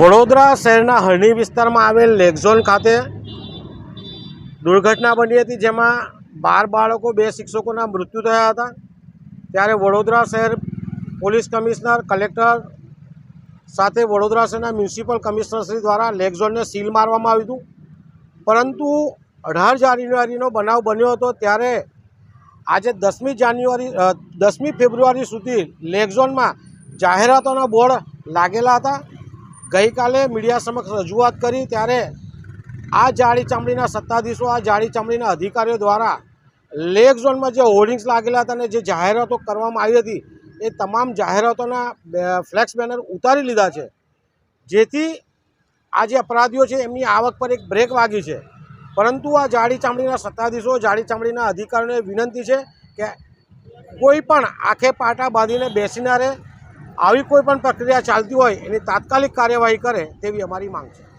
વડોદરા શહેરના હરણી વિસ્તારમાં આવેલ લેકઝોન ખાતે દુર્ઘટના બની હતી, જેમાં બાર બાળકો, બે શિક્ષકોના મૃત્યુ થયા હતા. ત્યારે વડોદરા શહેર પોલીસ કમિશનર, કલેક્ટર સાથે વડોદરા શહેરના મ્યુનિસિપલ કમિશનરશ્રી દ્વારા લેકઝોનને સીલ મારવામાં આવ્યું હતું. પરંતુ અઢાર જાન્યુઆરીનો બનાવ બન્યો હતો, ત્યારે આજે દસમી જાન્યુઆરી દસમી ફેબ્રુઆરી સુધી લેકઝોનમાં જાહેરાતોના બોર્ડ લાગેલા હતા. ગઈકાલે મીડિયા સમક્ષ રજૂઆત કરી ત્યારે આ જાડી ચામડીના સત્તાધીશો, આ જાડી ચામડીના અધિકારીઓ દ્વારા લેક ઝોનમાં જે હોર્ડિંગ્સ લાગેલા હતા અને જે જાહેરાતો કરવામાં આવી હતી, એ તમામ જાહેરાતોના ફ્લેક્સ બેનર ઉતારી લીધા છે. જેથી આ જે અપરાધીઓ છે, એમની આવક પર એક બ્રેક વાગી છે. પરંતુ આ જાડી ચામડીના સત્તાધીશો જાડી ચામડીના અધિકારીઓને વિનંતી છે કે કોઈ પણ આંખે પાટા બાંધીને બેસીને રહે આવી કોઈ પણ પ્રક્રિયા ચાલતી હોય એની તાત્કાલિક કાર્યવાહી કરે તેવી અમારી માંગ છે.